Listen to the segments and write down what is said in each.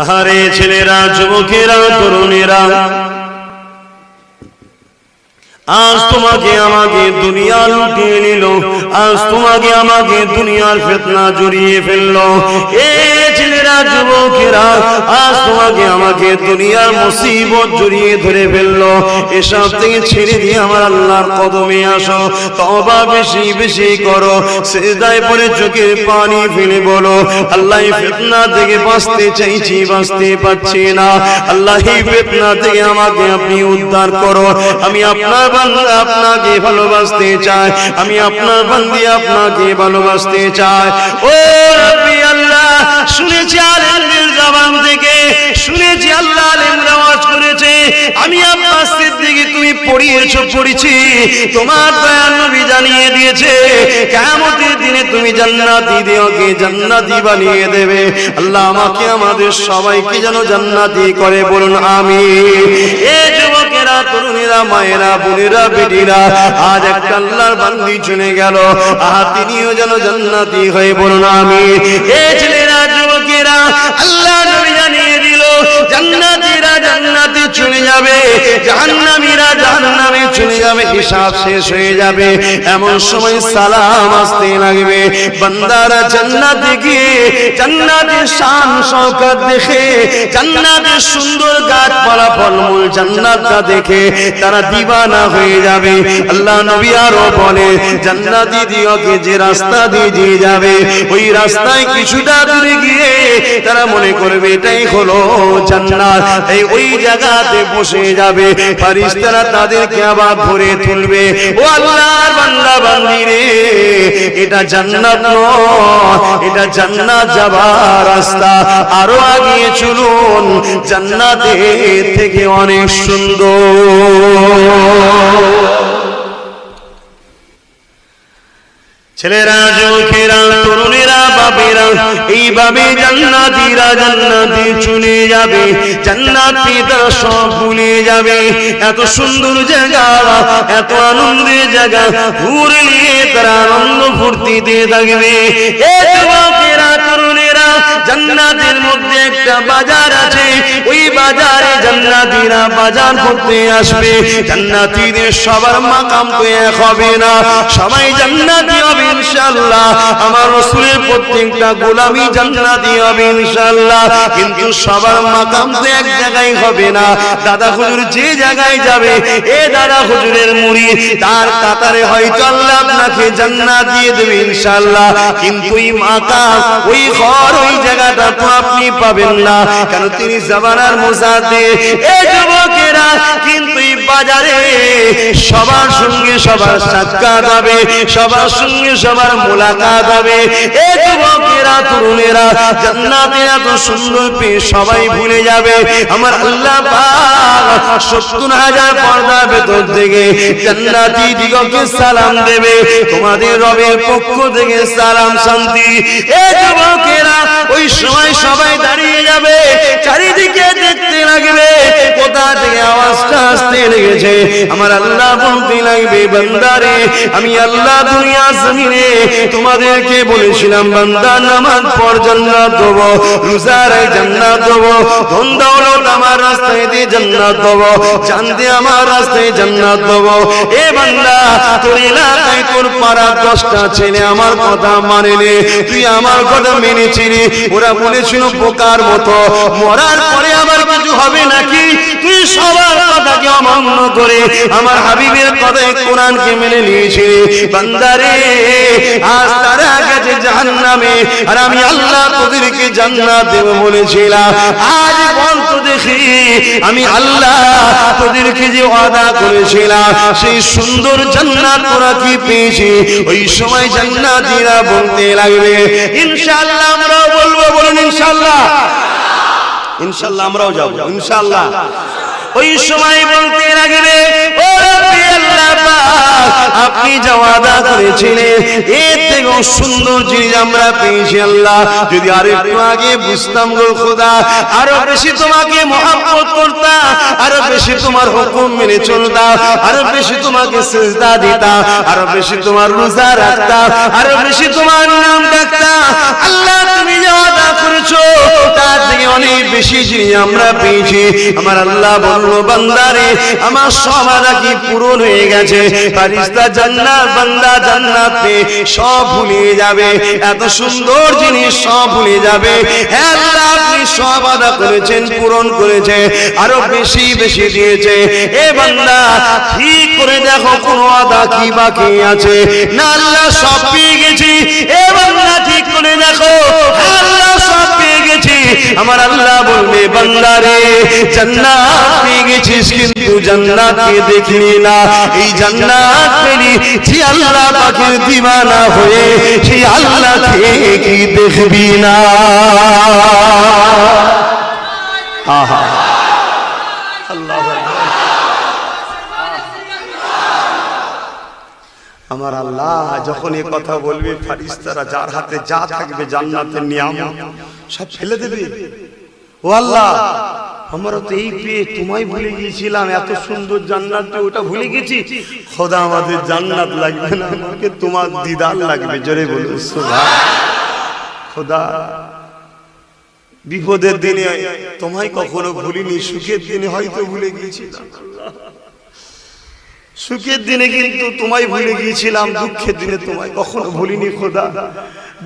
আহারে ছেলেরা, যুবকেরা, তরুণেরা, আজ তোমাকে আমাকে দুনিয়া লুটিয়ে নিল, আজ তোমাকে আমাকে দুনিয়ার ফেতনা জড়িয়ে ফেলল। এ যুবকেরা, আজ তোমাকে আমাকে দুনিয়ার মুসিবত জড়িয়ে ধরে ফেলল। এসব থেকে ছেড়ে দিয়ে আমার আল্লাহর কদমে আসো। তবা বেশি বেশি করো। সেদায় পরে পানি ফেলে বলো, আল্লাহ থেকে বাঁচতে চাইছি, বাঁচতে পারছি না। আল্লাহ থেকে আমাকে আপনি উদ্ধার করো। আমি আপনার আপনাকে ভালোবাসতে চাই। আমি আপনার আপনাকে ভালোবাসতে চাই। ও শুনেছি আলেমদের জবান থেকে, শুনেছি আল্লাহ আলেমরা ওয়াজ করেছে, আমি আপনার সিদ্দিকি, তুমি পড়িয়েছো, পড়েছি, তোমার দয়াল নবী জানিয়ে দিয়েছে, কিয়ামতের দিনে তুমি জান্নাতি দেওকে জান্নাতি বানিয়ে দেবে। আল্লাহ আমাকে, আমাদের সবাইকে যেন জান্নাতি করে বলুন আমি এ যুবকেরা, তরুণীরা, মায়েরা, বোনেরা, বেটিরা, আজ একটা আল্লাহর বান্দি চলে গেল আহা তিনিও যেন জান্নাতি হয়ে বলুন আমি এ যুবকেরা আল্লাহ নবী জানিয়ে দিল জান্নাতীরা জান্নাতে চলে যাবে, জাহান্নামীরা জাহান্নামে চলে যাবে, হিসাব শেষ হয়ে যাবে। এমন সময় সালাম আসতে লাগবে। বান্দারা জান্নাতে গিয়ে, জান্নাতের শান শওকত দেখে, জান্নাতের সুন্দর গাছপালা ফলমূল জান্নাতটা দেখে তারা দিবানা হয়ে যাবে। আল্লাহ নবী আরও বলে, জান্নাতি দিওকে যে রাস্তা দিয়ে দিয়ে যাবে, ওই রাস্তায় কিছুটা দূরে গিয়ে তারা মনে করবে, এটাই হলো জান্নাত। এই ওই জায়গাতে বসে যাবে। ফারিস্তারা তাদেরকে আবার ভরে তুলবে। ও আল্লাহর বান্দা বান্দি রে এটা জান্নাত নয়। এটা জান্নাত যাবার রাস্তা। আরও আগিয়ে চলুন, জান্নাতে থেকে অনেক সুন্দর। ছেলেরা যুবকেরা, তরুণেরা বাবেরা এইভাবে জান্নাতিরা জান্নাতে চলে যাবে, জান্নাতি তারা সব ভুলে যাবে। এত সুন্দর জায়গা, এত আনন্দের জায়গা ঘুরে নিয়ে তারা আনন্দ ফুর্তিতে থাকবে। জান্নাতের মধ্যে একটা বাজার আছে। ওই বাজারে জান্নাতিরা বাজার করতে আসবে। জান্নাতিদের সবার মাকাম তো এক হবে না। সবাই জান্নাতি হবে ইনশাআল্লাহ। আমার রাসূলের প্রত্যেকটা গোলামি জান্নাতি হবে ইনশাআল্লাহ। কিন্তু সবার মাকাম তো এক জায়গায় হবে না। দাদা হুজুর যে জায়গায় যাবে, এ দাদা হুজুরের মুড়ি, তার কাতারে হয়তো আল্লাহ আপনাকে জান্নাত দিয়ে দেবে ইনশাআল্লাহ। কিন্তু এই মাকাম, ওই ঘর, ওই জায়গাটা তো আপনি পাবেন না। কারণ তিনি জামানার মোসাদে এ যুবকেরা কিন্তু বাজারে সবার সঙ্গে সবার সাক্ষাৎ হবে, সবার সঙ্গে সবার মোলাকাত হবে। এ যুবকেরা, তরুণেরা, জান্নাতে এত সুন্দর পেয়ে সবাই ভুলে যাবে। আমার আল্লাহ সত্তর হাজার পর্দার ভেতর থেকে জান্নাতি দিগকে সালাম দেবে। তোমাদের রবের পক্ষ থেকে সালাম শান্তি। এ যুবকেরা লেগেছে। আমার আল্লাহ বলতে লাগবে বান্দারে, আমি আল্লাহ দুনিয়া জমিনে তোমাদেরকে বলেছিলাম, বান্দা নামাজ পর জান্নাত দেব রোজারে জান্নাত দেব, ধন দৌলত আমার রাস্তায় দিয়ে জান্নাত দেব আমার রাস্তায় জান্নাত দেব। এ বান্দা, তোর এলাকায় তোর দশটা ছেলে আমার কথা মানেনি, তুই আমার কথা মেনেছিলি, ওরা বলেছিল বোকার মতো, মরার পরে আবার কিছু হবে নাকি? তুই সবার কথাকে অমান্য করে আমার হাবিবের কথায় কোরআনকে মেনে নিয়েছিলি বান্দারে, আজ তারা গেছে জাহান্নামে, আর আমি আল্লাহ তোদেরকে জান্নাত দেব বলেছিলাম। আজ বল তো দেখি, আমি আল্লাহ তোদেরকে যে ওয়াদা করেছিলাম, সেই সুন্দর জান্নাত তোরা কি পেয়েছি? ওই সময় জান্নাতীরা বলতে লাগবে, ইনশাআল্লাহ বলব, বলুন ইনশাআল্লাহ। ইনশাআল্লাহ আমরাও যাব, ইনশাআল্লাহ। ওই সময় বলতে লাগবে ও রব্বি আপনি যা ওয়াদা করেছিলেন, এর থেকেও সুন্দর জিনিস আমরা পেয়েছি আল্লাহ যদি আর একটু আগে বুঝতাম গো খোদা, আরও বেশি তোমাকে মহাব্বত করতাম আরও বেশি তোমার হুকুম মেনে চলতাম আরও বেশি তোমাকে সেজদা দিতাম আরও বেশি তোমার রোজা রাখতাম আরও বেশি তোমার নাম ডাকতাম আল্লাহ, তুমি যা ওয়াদা করেছ, তার থেকে অনেক বেশি জিনিস আমরা পেয়েছি। আমার আল্লাহ বলল, বান্দারে, আমার আদা কি পূরণ হয়ে গেছে? ফারিস্তা জান্নাত, বান্দা জান্নাতে সব ভুলিয়ে যাবে। এত সুন্দর জিনিস সব ভুলে যাবে। হ্যাঁ আল্লাহ, আপনি সব আদা করেছেন, পূরণ করেছে আরও বেশি বেশি দিয়েছে। এ বান্দা, ঠিক করে দেখো কোনো আদা কি বাকি আছে। না, আল্লাহ সব পেয়ে গেছি। এ বান্দা, ঠিক করে দেখো, আল্লাহ সব পেয়ে গেছি। আমার আল্লাহ বলবে বান্দারে জান্নাত পেয়ে গেছিস কিন্তু দেখলি না। এই আল্লাহ হয়ে কি দেখবি না? আহা। আল্লাহ আমার আল্লাহ, যখন এ কথা বলবে, ফারিস্তারা যার হাতে যা থাকবে জান্নাতের নিয়াম সব ফেলে দেবে। ও আল্লাহ আমরা তো এই পেয়ে তোমায় ভুলে গিয়েছিলাম এত সুন্দর জান্নাত ওটা ভুলে গেছি। খোদা আমাদের জান্নাত লাগবে না আমাকে তোমার দিদার লাগবে জোরে বলুন খোদা বিপদের দিনে তোমায় কখনো ভুলিনি সুখের দিনে হয়তো ভুলে গিয়েছিলাম। সুখের দিনে কিন্তু তোমায় ভুলে গিয়েছিলাম, দুঃখের দিনে তোমায় কখনো ভুলিনি, খোদা।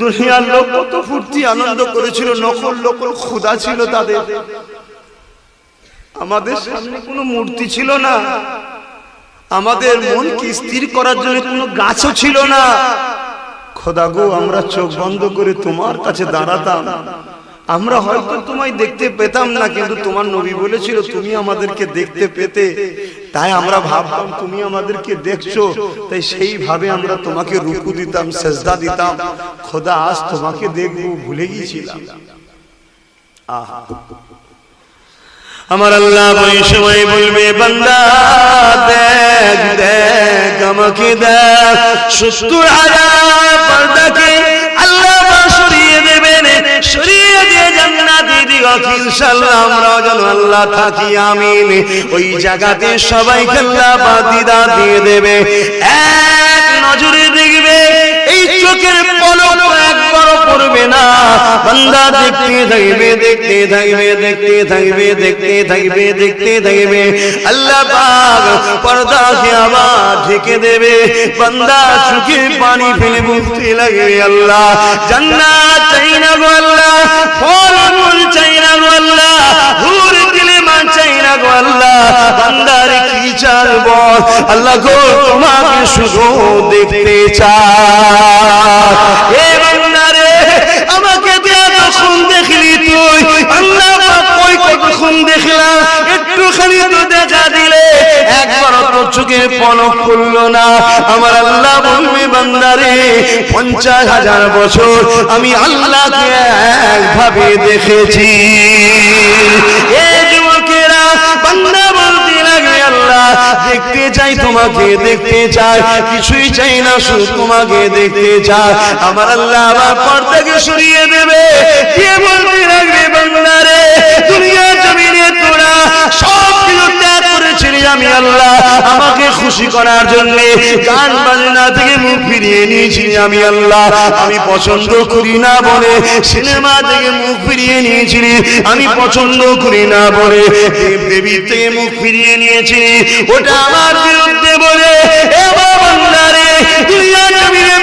দুনিয়ার লোক কত ফুর্তি, আনন্দ করেছিল, নকল নকল খোদা ছিল তাদের। আমাদের সামনে কোনো মূর্তি ছিল না। আমাদের মনকে স্থির করার জন্য কোনো গাছও ছিল না। খোদা গো, আমরা চোখ বন্ধ করে তোমার কাছে দাঁড়াতাম। আমরা হয়তো তোমায় দেখতে পেতাম না, কিন্তু তোমার নবী বলেছিল, তুমি আমাদেরকে দেখতে পেতে। তাই আমরা ভাবতাম, তুমি আমাদেরকে দেখছ। তাই সেইভাবে আমরা তোমাকে রুকু দিতাম, সেজদা দিতাম। খোদা, আজ তোমাকে দেখব, ভুলে গিয়েছিলাম। আহা। আমার আল্লাহ ওই সময় বলবে, বান্দা, দেখ দেখ, আমাকে দেখ। সত্তর হাজার পর্দাকে ওই জায়গাতে দিদার দিয়ে দেবে। এক নজরে দেখবে, এই চোখের পলক একবারও পড়বে না। দেখতে থাকবে দেখতে থাকবে দেখতে থাকবে দেখতে থাকবে দেখতে থাকবে। আল্লাহ আবার ঢেকে দেবে। চোখে পানি ফেলে বলতে লাগবে, আল্লাহ। চাই না আল্লাহ, ফল আল্লাহ, হুর দিলে মা চাই না গো বান্দার কি চাল বল আল্লাহ গো, তোমাকে শুধু দেখতে চাই। এ আমাকে দেয়া দেখলি তুই। আল্লাহ কই কখন দেখলাম, একটুখানি তো দেখা দিলে একবার তো চোখের পলক করল না। আমার আল্লাহ বলবে, বান্দারে, পঞ্চাশ হাজার বছর আমি আল্লাহকে একভাবে দেখেছি। দেখতে চাই, তোমাকে দেখতে চাই, কিছুই চাই না, শুধু তোমাকে দেখতে চাই। আমার আল্লাহ আবার পর্দাকে সরিয়ে দেবে। কে বলতে লাগবে বাংলারে দুনিয়া জমিনে তোরা সব কিছু করেছিলি আমি আল্লাহ। আমাকে খুশি করার জন্য গান বাজনা থেকে মুখ ফিরিয়ে নিয়েছি আমি আল্লাহ। আমি পছন্দ করি না বলে সিনেমা থেকে মুখ ফিরিয়ে নিয়েছিলি আমি পছন্দ করি না বলে দেব থেকে মুখ ফিরিয়ে নিয়েছি ওটা আমার বিরুদ্ধে বলে, এ বাবারে দুনিয়া জমিনে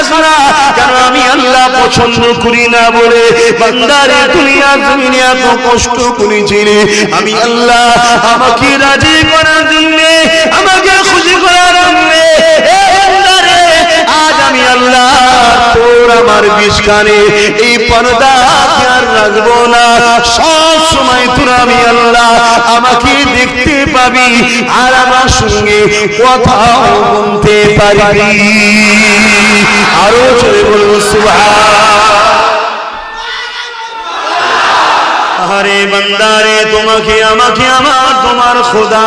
খাস না, কেন আমি আল্লাহ পছন্দ করি না বলে? বান্দারে, দুনিয়া, জমিনে এত কষ্ট করেছিলে আমি আল্লাহ আমাকে রাজি করার জন্য, আমাকে খুশি করার জন্য আজ আমি আল্লাহ তোর আমার বিষখানে, এই পর্দা রাখব না। সব সময় তোর আমি আল্লাহ আমাকে দেখতে পাবি আর আমার সঙ্গে কথাও বলতে পারবি। আরও চলে বলব সুভা আরে বান্দারে, তোমাকে, আমাকে, আমার, তোমার খোদা।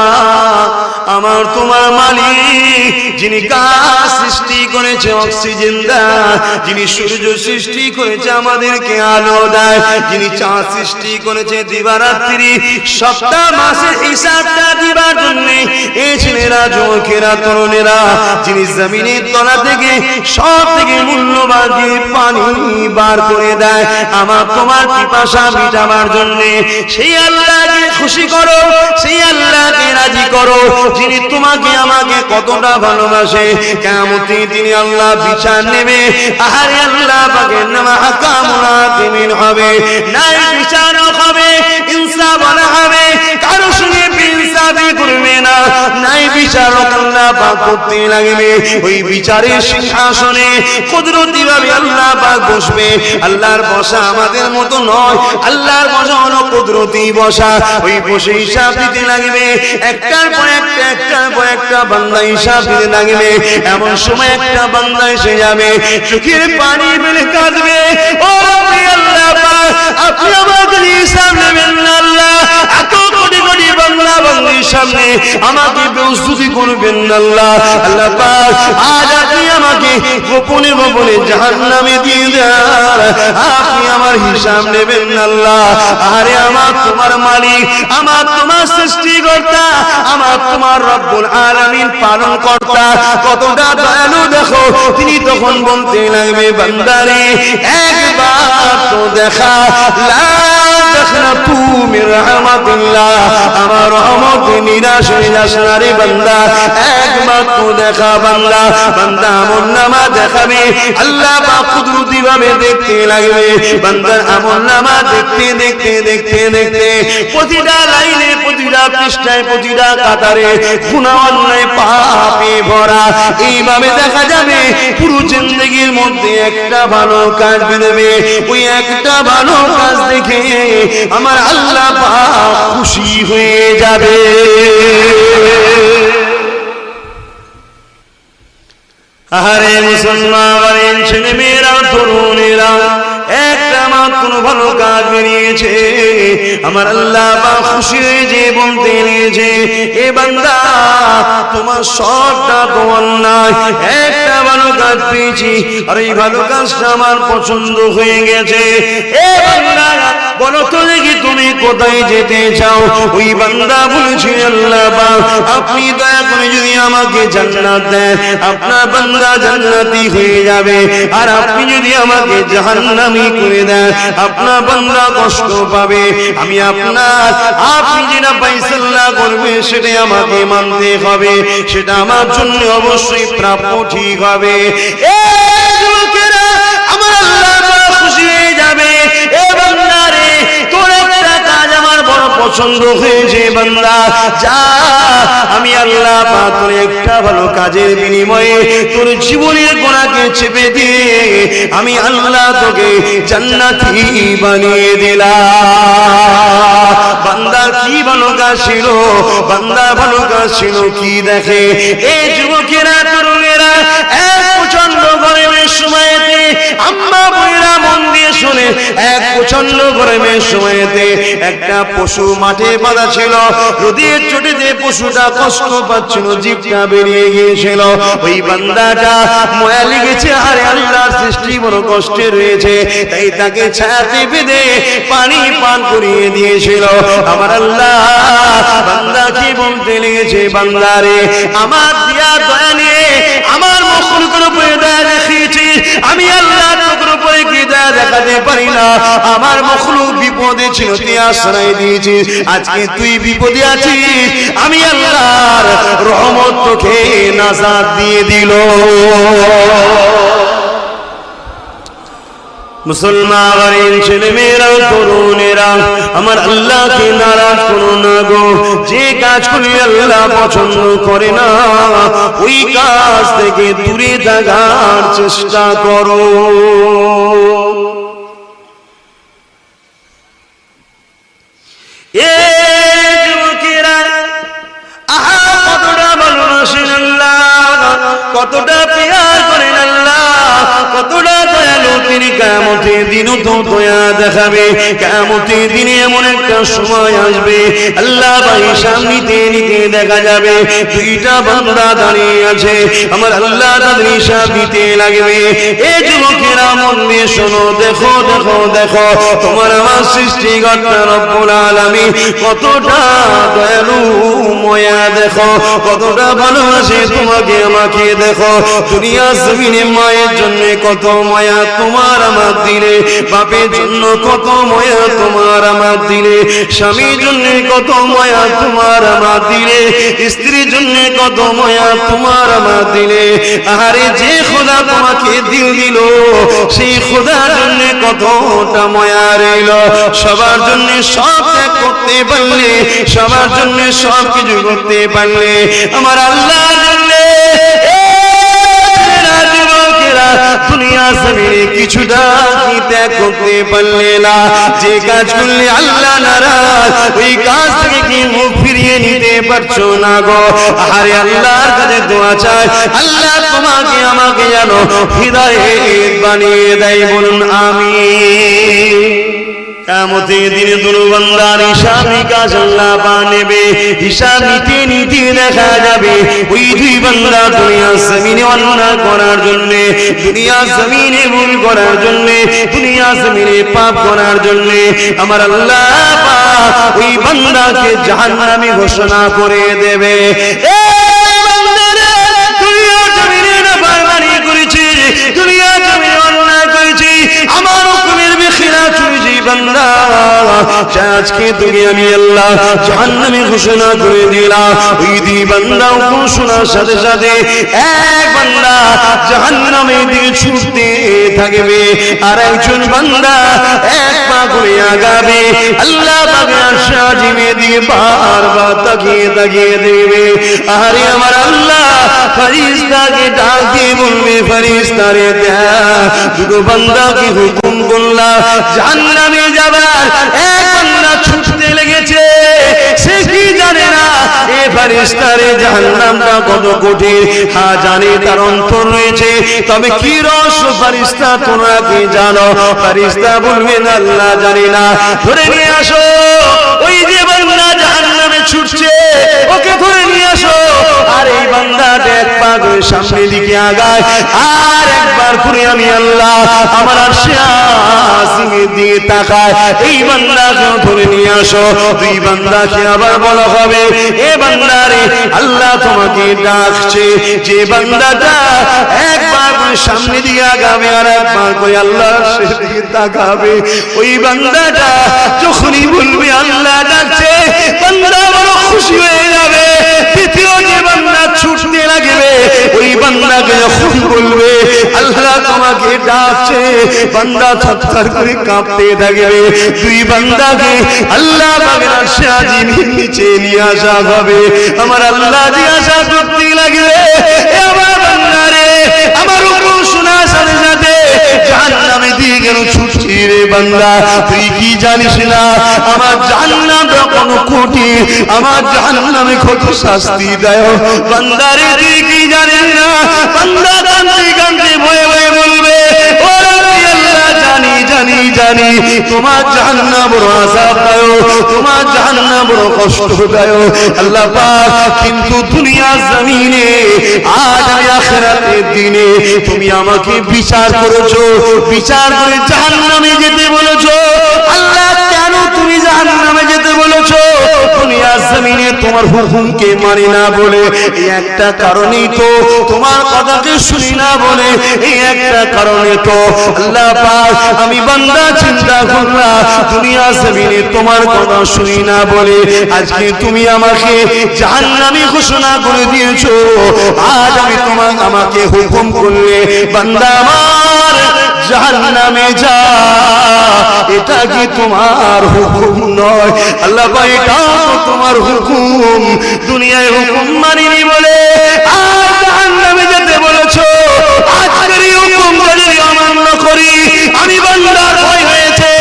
আমার তোমার মালিক, যিনি গাছ সৃষ্টি করেছে, অক্সিজেন দেয়, যিনি সূর্য সৃষ্টি করেছে, আমাদেরকে আলো দেয়, যিনি চাঁদ সৃষ্টি করেছে, দিবারাত্রি, সপ্তাহ মাসের হিসাবটা দিবার জন্য এই ছেলেরা, যুবকেরা, তরুণেরা, যিনি জমিনের তলা থেকে, সব থেকে মূল্যবান যিনি পানি বার করে দেয়, আমার তোমার পিপাসা মিটাবার জন্য, সেই আল্লাহকে খুশি করো, সেই আল্লাহকে রাজি করো যিনি তোমাকে, আমাকে কতটা ভালোবাসে কেমতি তিনি আল্লাহ বিচার নেবে। আহারে আল্লাহ পাকে নামা হাকিমিন হবে। নাই বিচার হবে ইনসা বলা হবে। কারও সঙ্গে ইনসাফি করবে না। নাই বিচারক আল্লাহ পাক করতে লাগবে। ওই বিচারের সিংহাসনে কুদরতি ভাবে আল্লাহ পাক বসবে। আল্লাহর বসা আমাদের মতো নয়। আল্লাহর বসা হলো কুদরতি বসা। ওই বসে হিসাব দিতে লাগবে। একটার পর একটা, একটার পর একটা বান্দা হিসাব দিতে লাগবে। এমন সময় একটা বান্দা এসে যাবে। চোখের পানি বেলে কাঁদবে। ও আল্লাহ আপনি কাছে হিসাব নেবেন আল্লাহ। এত বাংলা বাংলির সামনে আমাকে প্রস্তুতি করবেন আল্লাহ। আল্লাহ আজ আপনি আমাকে গোপনে গোপনে জাহান্নামে দিয়ে দেন। আপনি আমার হিসাব নেবেন আল্লাহ। আরে আমার তোমার মালিক, আমার তোমার সৃষ্টিকর্তা, আমার তোমার রব্বুল আলামিন পালন কর্তা কতটা দয়ালু দেখো, তিনি তখন বলতে লাগবে, বান্দারে, একবার তো দেখা। লা দেখনা তুমি রহমাতুল্লাহ আমার রহমতে নিরাশ হয়ে যাস না রে বান্দা একবার তো দেখা বান্দা বান্দা আমল নামা দেখাবে আল্লাহ বা কুদরতি দেখতে লাগবে। বান্দার আমল নামা দেখতে দেখতে দেখতে দেখতে। প্রতিটা লাইনে, প্রতিটা পৃষ্ঠায়, প্রতিটা কাতারে গুণা অন্যায় পাপে ভরা। এইভাবে দেখা যাবে, পুরো জিন্দগির মধ্যে একটা ভালো কাজ বেরোবে। ওই একটা ভালো কাজ দেখে আমার আল্লাহ খুশি হয়ে যাবে। আহারে মুসলমান ছেলে মেয়েরা, তরুণেরা, একটা মাত্র ভালো কাজ বেরিয়েছে। আমার আল্লাহ বা খুশি হয়েছে বলতে নিয়েছে এ বান্দা, তোমার সবটা তোমার নয় একটা ভালো কাজ পেয়েছি, আর এই ভালো কাজটা আমার পছন্দ হয়ে গেছে। এ বান্দা বলো তো দেখি তুমি কোথায় যেতে চাও? ওই বান্দা বলছি, আল্লাহ আপনি দয়া করে যদি আমাকে জান্নাত দেন, আপনার বান্দা জান্নাতি হয়ে যাবে। আর আপনি যদি আমাকে জাহান্নামি করে দেন, আপনার বান্দা কষ্ট পাবে। আমি আপনার, আপনি যেটা পাইসাল্লাহ করবে সেটা আমাকে মানতে হবে। সেটা আমার জন্য অবশ্যই প্রাপ্য ঠিক হবে। আমার আল্লাহ খুশি হয়ে যাবে। এ বান্দারে তোর একটা কাজ আমার বড় পছন্দ হয়েছে বান্দা। যা, আমি আল্লাহ তোর একটা ভালো কাজের বিনিময়ে তোর জীবনের গোড়াকে চেপে দিয়ে আমি আল্লাহ তোকে জান্নাতি বানিয়ে দিলাম। বান্দার কি ভালো কাজ ছিল? বান্দার ভালো কাজ ছিল কি দেখে? এই যুবকেরা, তরুণেরা, এক প্রচণ্ড গরমের সময়তে, আম্মা বইরা মন দিয়ে শুনে, এক প্রচণ্ড গরমের সময়তে একটা পশু মাঠে বাঁধা ছিল। রোদের চোটেতে পশুটা কষ্ট পাচ্ছিল, জীবটা বেরিয়ে গিয়েছিল। ওই বান্দাটা ময়া লেগেছে, আর আল্লাহর সৃষ্টি বড় কষ্টে রয়েছে। তাই তাকে ছায়াতে বেঁধে পানি পান করিয়ে দিয়েছিল। আমার আল্লাহ বান্দাকে বলতে লেগেছে বান্দারে আমার দিয়া দয়া নিয়ে আমার মখলুকের উপরে দয়া দেখিয়েছি আমি আল্লাহ তোর উপরে দয়া দেখাতে পারি না? আমার মখলুক বিপদে ছিল তুই আশ্রয় দিয়েছিস আজকে তুই বিপদে আছিস। আমি আল্লাহর রহমত তোকে নাজাদ দিয়ে দিল। মুসলমান ছেলে মেয়েরা তরুণেরা, আমার আল্লাহকে নারাজ করো না গো। যে কাজ করি আল্লাহ পছন্দ করে না, ওই কাজ থেকে দূরে থাকার চেষ্টা করো। কতটা কতটা পেয়ার করেন আল্লাহ, কতটা কেমতের দিনও তো দয়া দেখাবে। কেমতের দিনে এমন একটা সময় আসবে। আল্লাহ ভাই সামনিতে নিতে দেখা যাবে। দুইটা বান্দা দাঁড়িয়ে আছে। আমার আল্লাহ তাদের দিতে লাগবে। যুবকেরা মন দিয়ে শোনো, দেখো দেখো দেখো, তোমার আমার রব্বুল কতটা দয়ালু ময়া দেখো, কতটা ভালোবাসে তোমাকে, আমাকে দেখো। দুনিয়া জমিনে মায়ের জন্য কত ময়া তোমার আমার দিলে? বাপের জন্য কত ময়া তোমার আমার দিলে? স্বামীর জন্য কত ময়া তোমার আমার দিলে? স্ত্রীর জন্য কত ময়া তোমার আমার দিলে? যে খোদা তোমাকে দিল দিল, সেই খোদার জন্য কতটা ময়া রইল? সবার জন্য সব করতে পারলে, সবার জন্য সব কিছু করতে পারলে, আমার আল্লাহ দুনিয়া জমিনে কিছুটা কি ত্যাগ করতে পারলে না। যে কাজ করলে আল্লাহ নারাজ, ওই কাজ থেকে কি মুখ ফিরিয়ে নিতে পারছ না গো। আরে আল্লাহর কাছে দোয়া চাই। আল্লাহ তোমাকে আমাকে জানো হৃদয়ে বানিয়ে দেয়, বলুন আমি কামতে দিনে আল্লাহ পা নেবে। দেখা যাবে। ওই দুই বান্দা দুনিয়া জমিনে অন্যায় করার জন্য, দুনিয়া জমিনে ভুল করার জন্য, দুনিয়া জমিনে পাপ করার জন্য আমার আল্লাহ ওই বান্দাকে জাহান্নামী ঘোষণা করে দেবে। বান্দা। আজকে তোকে আমি আল্লাহ জাহান্নামে ঘোষণা করে দিলাম ওই দুই বান্দা হুকুম সাথে সাথে এক বান্দা জাহান্নামে দিকে ছুটতে থাকবে, আর একজন বান্দা এক পা করে আগাবে আল্লাহ পাকে আশা জিমে দিয়ে বারবার তাকিয়ে তাকিয়ে দেবে আরে আমার আল্লাহ ফরিস্তাকে ডাক দিয়ে বলবে ফরিস্তারে দেখ, দুটো বান্দাকে হুকুম করলাম, জাহান্নামে যাবার এক ছুটতে লেগেছে, সে কি জানে না? এ ফারিস্তারে জাহান্নামটা কত কঠিন। হ্যাঁ জানে তার অন্তর রয়েছে, তবে কি রস ফারিস্তা তোমরা কি জানো? ফারিস্তা বলবেন, আল্লাহ জানি না। ধরে নিয়ে আসো, ওই যে জাহান্নামে ছুটছে, ওকে আর এই বান্দাটা এক পা করে সামনের দিকে আগায়। আর একবার করে আমি আল্লাহ আমার আসিমের দিকে তাকায়। এই বান্দাকে ধরে নিয়ে আসো। দুই বান্দাকে আবার বলা হবে, এ বান্দারে আল্লাহ তোমাকে ডাকছে। যে বান্দাটা একবার করে সামনে দিকে আগাবে আর একবার করে আল্লাহ দিকে তাকাবে, ওই বান্দাটা যখনই বলবে, আল্লাহ ডাকছে, বান্দা বড় খুশি হয়ে যাবে। বান্দাকে যখন বলবে আল্লাহ তোমাকে ডাকছে, বান্দা থরথর করে কাঁপতে থাকবে। দুই বান্দাকে আল্লাহ বাগনার আশাজিমের নিচে নিয়ে আসা হবে। আমার আল্লাহ আশা করতে লাগবে এ আমার বান্দারে আমার হুকুম শোনার সাথে সাথে গেল ছুটছি রে বান্দা? তুই কি জানিস না? আমার জান্নাত কোন কোটি আমার জাহান্নামে কত শাস্তি দেয়। বান্দারে তুই কি জানিস না? বান্দা কান্দি কান্দি ভয়ে জানি জানি, তোমার জাহান্নাম বড় আযাব দাও, তোমার জাহান্নাম বড় কষ্ট দাও। আল্লাহ পাক কিন্তু দুনিয়া জমিনে, আজ আখিরাতের দিনে তুমি আমাকে বিচার করেছ, বিচার করে জাহান্নামে যেতে বলেছ। আল্লাহ, কেন তুমি জাহান্নামে যেতে বলেছ? দুনিয়া জমিনে তোমার হুকুমকে মানি না বলে, এই একটা তো তোমার কথাকে শুনি না বলে, এই একটা কারণে তো আল্লাহ পাক আমি বান্দা চিন্তা দুনিয়া জমিনে তোমার কথা শুনি না বলে, আজকে তুমি আমাকে ঘোষণা করে দিয়েছ, আজ আমি তোমার আমাকে হুকুম করলে বান্দা আমার জাহান্নামে যা, এটা কি তোমার হুকুম নয়? আল্লাহ এটাও তোমার হুকুম। দুনিয়ায় হুকুম মানিনি বলে আর জাহান্নামে যেতে বলেছ। আজকের হুকুম যদি অমান্য করি, আমি বান্দার ভয় হয়েছে।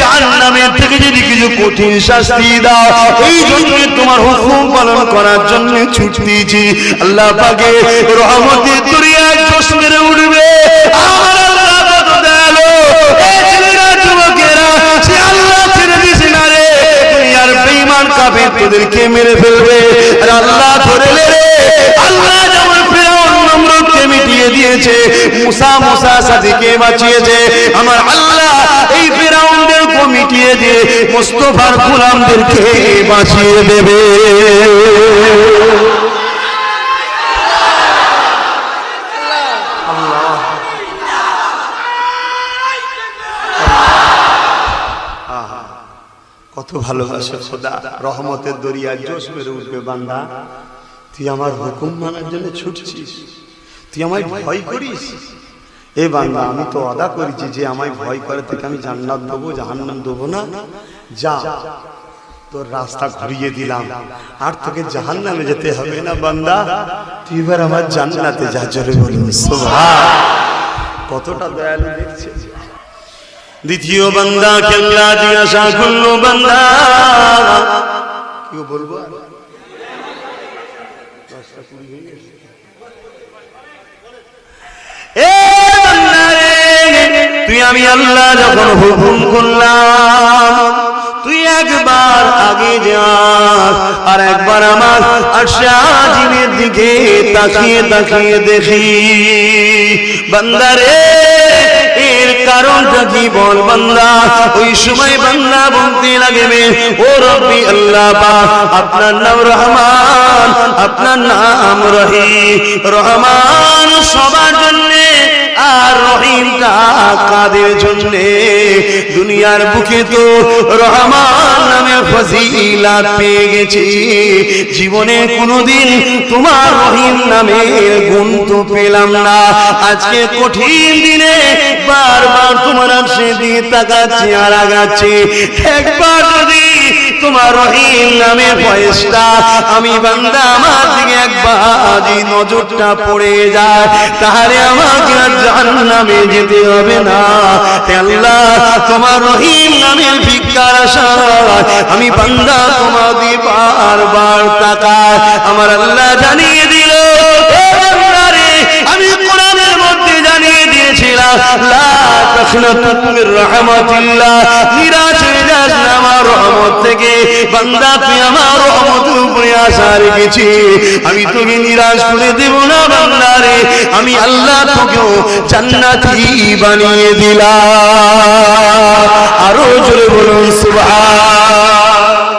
জাহান্নামের থেকে যদি কিছু কঠিন শাস্তি দাও, এই জন্য তোমার হুকুম পালন করার জন্য ছুটতেছি আল্লাহ পাকে রহমতের দরিয়ায় জোশ উঠবে। আমার পাপি তোদেরকে মেরে ফেলবে। আর আল্লাহ ধরে রে আল্লাহ যেমন ফেরাউন মিটিয়ে দিয়েছে মুসা মুসা সাদিকে বাঁচিয়েছে আমার আল্লাহ এই ফেরাউনদের মিটিয়ে দিয়ে মোস্তফার গোলামদেরকে বাঁচিয়ে দেবে। কত ভালোবাসে খোদা। রহমতের দরিয়া জোশ মেরে উঠবে বান্দা। তুই আমার হুকুম মানার জন্য ছুটছিস। তুই আমায় ভয় করিস? এ বান্দা, আমি তো আদা করেছি যে আমায় ভয় করে থেকে আমি জান্নাত দেবো, জাহান্নাম দেবো না। যা, তোর রাস্তা ঘুরিয়ে দিলাম। আর তোকে জাহান্নামে যেতে হবে না বান্দা। তুই এবার আমার জান্নাতে যা, জোরে বলুন। কতটা দয়ালু দেখছে দ্বিতীয় বান্দা কেল্লা জিজ্ঞাসা করল বান্দা কেউ বলব? তুই আমি আল্লাহ যখন হুকুম করলাম তুই একবার আগে যা আর একবার আমার আশাজিনের দিকে তাকিয়ে তাকিয়ে দেখি। বান্দারে কারণটা কি বল বান্দা, ওই সময় বান্দা বলতে লাগবে, ও রব্বি আল্লাহ আপনার নাম রহমান, আপনার নাম রহিম, রহমান সবার জন্যে আর রহিমটা কাদের জন্যে? দুনিয়ার বুকে তো রহমান নামে ফজিলাত পেয়ে গেছি, জীবনে কোনোদিন তোমার রহিম নামে গুণ তো পেলাম না। আজকে কঠিন দিনে বারবার তোমার সে দিয়ে তাকাচ্ছি আর আগাচ্ছি। একবার যদি তোমার রহিম নামে ফয়েসটা, আমি বান্দা আমার দিকে একবার নজরটা পড়ে যায়, তাহলে আমাকে আর জাহান্নামে যেতে হবে না। আল্লাহ, তোমার রহিম নামের ভিক্ষার আমি বান্দা তোমার দিয়ে বারবার তাকায় আমার আল্লাহ জানিয়ে দিল হে বান্দা রে, আমি কোরআনের মধ্যে জানিয়ে দিয়েছিলাম আমি তোকে নিরাশ করে দেব না বান্দা রে। আমি আল্লাহ তোকেও জান্নাতি বানিয়ে দিলাম। আরও জোরে বলুন, সুবহান।